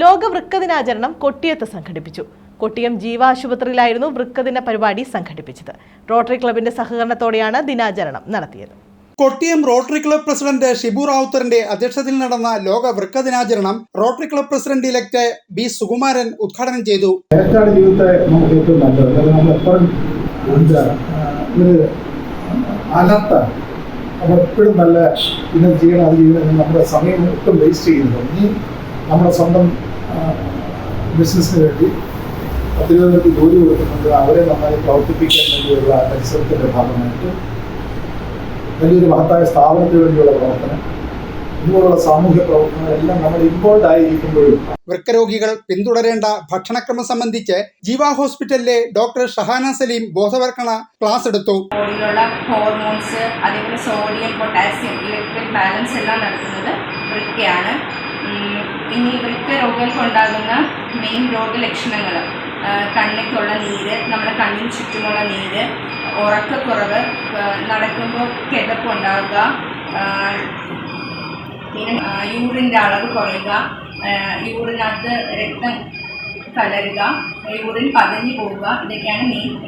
ലോക വൃക്ക ദിനാചരണം കൊട്ടിയത്ത് സംഘടിപ്പിച്ചു. കൊട്ടിയം ജീവാശുപത്രിയിലായിരുന്നു വൃക്കദിന പരിപാടി സംഘടിപ്പിച്ചത്. റോട്ടറി ക്ലബിന്റെ സഹകരണത്തോടെയാണ് ദിനാചരണം നടത്തിയത്. Kottiyam rotary club president Shibu റാവുത്തറിന്റെ അധ്യക്ഷതയിൽ നടന്ന ലോക വൃക്ക ദിനാചരണം rotary club president elect B Sukumaran ഉദ്ഘാടനം ചെയ്തു. ജീവിതത്തെ നമുക്ക് ഏറ്റവും നല്ലത്. നമ്മൾ എപ്പോഴും ഒരു നമ്മൾ എപ്പോഴും നല്ല ഇന്നും ചെയ്യണം അത് ചെയ്യണം നമ്മുടെ സമയം ഒട്ടും വേസ്റ്റ് ചെയ്യുന്നു ഇനി നമ്മുടെ സ്വന്തം ബിസിനസ്സിന് വേണ്ടി പേർക്ക് ജോലി കൊടുക്കുന്നുണ്ട്. അവരെ നന്നായി പ്രവർത്തിപ്പിക്കാൻ വേണ്ടിയുള്ള പരിസരത്തിന്റെ ഭാഗമായിട്ട് വലിയൊരു മഹത്തായ സ്ഥാപനത്തിന് വേണ്ടിയുള്ള പ്രവർത്തനം. ഇതുപോലുള്ള സാമൂഹ്യ പ്രവർത്തനങ്ങളെല്ലാം നമ്മൾ ഇൻവോൾവ് ആയിരിക്കുമ്പോഴും വൃക്കരോഗികൾ പിന്തുടരേണ്ട ഭക്ഷണക്രമം സംബന്ധിച്ച് ജീവ ഹോസ്പിറ്റലിലെ ഡോക്ടർ ഷഹാന സലീം ബോധവർക്കണ ക്ലാസ് എടുത്തു. ബോഡിയിലുള്ള ഹോർമോൺസ് അതേപോലെ സോഡിയം പൊട്ടാസ്യം ഇലക്ട്രിക് ബാലൻസ് എല്ലാം നടത്തുന്നത് വൃക്കയാണ്. ഇനി വൃക്ക രോഗങ്ങൾക്കുണ്ടാകുന്ന മെയിൻ രോഗലക്ഷണങ്ങൾ കണ്ണിക്കുള്ള നീര് നമ്മുടെ കണ്ണിന് ചുറ്റുമുള്ള നീര് ഉറക്കക്കുറവ് നടക്കുമ്പോൾ കിതപ്പുണ്ടാവുക പിന്നെ യൂറിന്റെ അളവ് കുറയുക യൂറിനകത്ത് രക്തം കലരുക യൂറിൻ പോവുക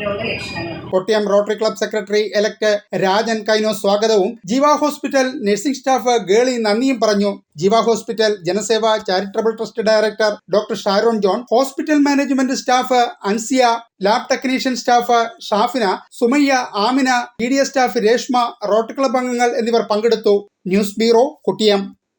രോഗലക്ഷണങ്ങൾ. Kottiyam rotary club secretary elect Rajan Kaino സ്വാഗതവും. Jeeva hospital nursing staff Geli നന്ദിയും പറഞ്ഞു. Jeeva hospital Janaseva charitable trust director doctor Sharon John. Hospital management staff Ansiya lab technician staff Shafina Sumayya Amina P D S staff Reshma rotary club അംഗങ്ങൾ എന്നിവർ പങ്കെടുത്തു. News bureau Kottiyam.